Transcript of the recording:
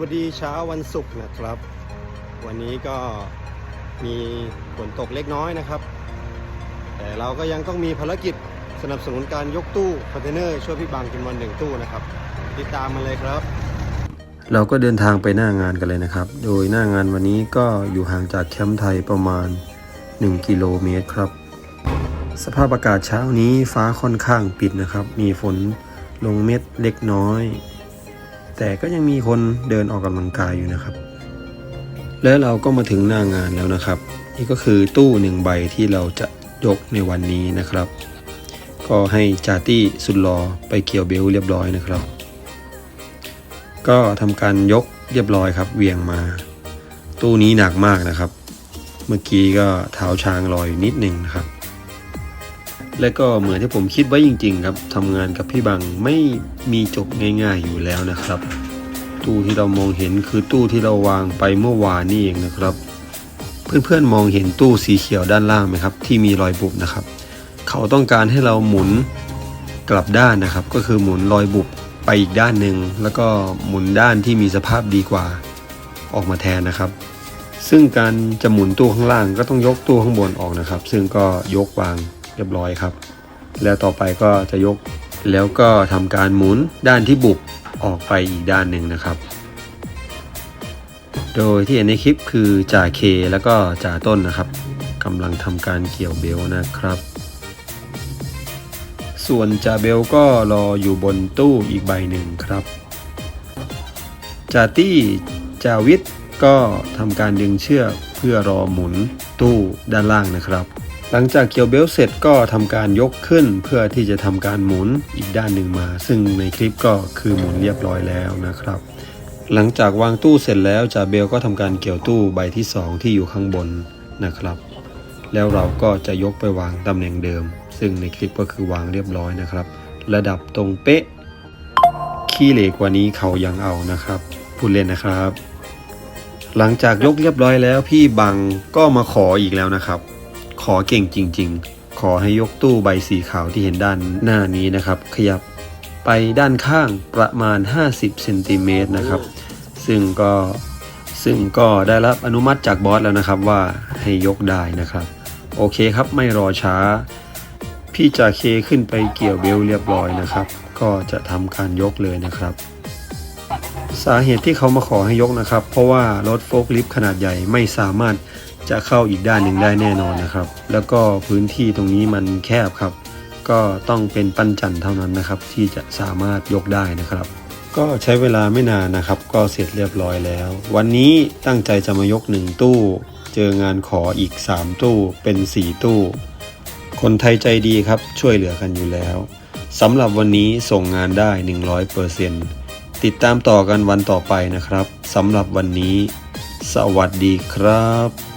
วัสดีเช้าวันศุกร์นะครับ วันนี้ก็มีฝนตกเล็กน้อยนะครับ แต่เราก็ยังต้องมีภารกิจสนับสนุนการยกตู้คอนเทนเนอร์ช่วยพี่บางจำนวนหนึ่งตู้นะครับ ติดตามมาเลยครับ เราก็เดินทางไปหน้างานกันเลยนะครับ โดยหน้างานวันนี้ก็อยู่ห่างจากแคมป์ไทยประมาณ 1 กิโลเมตรครับ สภาพอากาศเช้านี้ฟ้าค่อนข้างปิดนะครับ มีฝนลงเม็ดเล็กน้อย แต่ก็ยังมีคนเดินออกกำลังกายอยู่นะครับ และเราก็มาถึงหน้างานแล้วนะครับ นี่ก็คือตู้หนึ่งใบที่เราจะยกในวันนี้นะครับ ก็ให้จาตี้สุดรอไปเกี่ยวเบลต์เรียบร้อยนะครับ ก็ทำการยกเรียบร้อยครับเวียงมา ตู้นี้หนักมากนะครับ เมื่อกี้ก็เท้าช้างลอยนิดหนึ่งนะครับ และก็เหมือนที่ผมคิดไว้จริง ๆ ครับทำงานกับพี่บังไม่มีจบง่าย ๆอยู่แล้วนะครับ ตู้ที่เรามองเห็นคือตู้ที่เราวางไปเมื่อวานนี่เองนะครับ เพื่อนๆมองเห็นตู้สีเขียวด้านล่างไหมครับ ที่มีรอยบุบนะครับ เขาต้องการให้เราหมุนกลับด้านนะครับ ก็คือหมุนรอยบุบไปอีกด้านหนึ่งแล้วก็หมุนด้านที่มีสภาพดีกว่าออกมาแทนนะครับ ซึ่งการจะหมุนตู้ข้างล่างก็ต้องยกตู้ข้างบนออกนะครับ ซึ่งก็ยกวาง เรียบร้อยครับ แล้วต่อไปก็จะยกแล้วก็ทำการหมุนด้านที่บุบออกไปอีกด้านหนึ่งนะครับ โดยที่เห็นในคลิปคือจ่าเคแล้วก็จ่าต้นนะครับกำลังทำการเกี่ยวเบลนะครับ ส่วนจ่าเบลก็รออยู่บนตู้อีกใบหนึ่งครับจ่าตี้จ่าวิทย์ก็ทำการดึงเชือกเพื่อรอหมุนตู้ด้านล่างนะครับ หลังจากเกี่ยวเบลเสร็จก็ทำการยกขึ้นเพื่อที่จะทำการหมุนอีกด้านหนึ่งมา ซึ่งในคลิปก็คือหมุนเรียบร้อยแล้วนะครับ หลังจากวางตู้เสร็จแล้วจ่าเบลก็ทำการเกี่ยวตู้ใบที่ 2 ที่อยู่ข้างบนนะครับ แล้วเราก็จะยกไปวางตำแหน่งเดิม ซึ่งในคลิปก็คือวางเรียบร้อยนะครับ ระดับตรงเป๊ะขี้เหล็กกว่านี้เขายังเอานะครับพูดเล่นนะครับ หลังจากยกเรียบร้อยแล้วพี่บังก็มาขออีกแล้วนะครับ ขอเก่งจริง ๆ ขอให้ยกตู้ใบสีขาวที่เห็นด้านหน้านี้นะครับ ขยับไปด้านข้างประมาณ 50เซนติเมตรนะครับ ซึ่งก็ซึ่งก็ได้รับอนุมัติจากบอสแล้วนะครับว่าให้ยกได้นะครับ โอเคครับไม่รอช้า พี่จาเคขึ้นไปเกี่ยวเบลต์เรียบร้อยนะครับ ก็จะทำการยกเลยนะครับ สาเหตุที่เขามาขอให้ยกนะครับ เพราะว่ารถโฟล์คลิฟต์ขนาดใหญ่ไม่สามารถ จะเข้าอีกด้านหนึ่งได้แน่นอนนะครับ แล้วก็พื้นที่ตรงนี้มันแคบครับ ก็ต้องเป็นปั้นจันเท่านั้นนะครับ ที่จะสามารถยกได้นะครับ ก็ใช้เวลาไม่นานนะครับ ก็เสร็จเรียบร้อยแล้ว วันนี้ตั้งใจจะมายกหนึ่งตู้ เจองานขออีก 3 ตู้เป็น 4 ตู้ คนไทยใจดีครับช่วยเหลือกันอยู่แล้วสำหรับวันนี้ส่งงานได้ 100%ติดตามต่อกันวันต่อไปนะครับสำหรับวันนี้ สวัสดีครับ